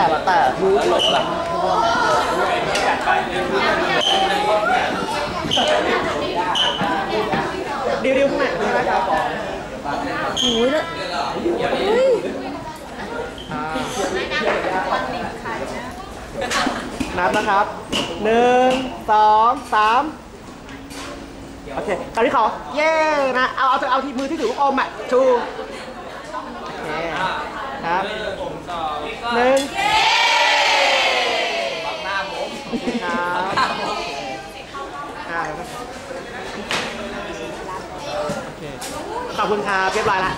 แต่แล้วแต่รู้แบบดิวดิวข้างไหนใช่ไหมครับโอ้ยแล้วเฮ้ยนับนะครับหนึ่งสองสามโอเคคราวนี้ขอเย้นะ เอาเอาเอาที่มือที่ถือลูกอมอะชู ครับหนึ่งครับอ่าโอเคขอบคุณครับเรียบร้อยละ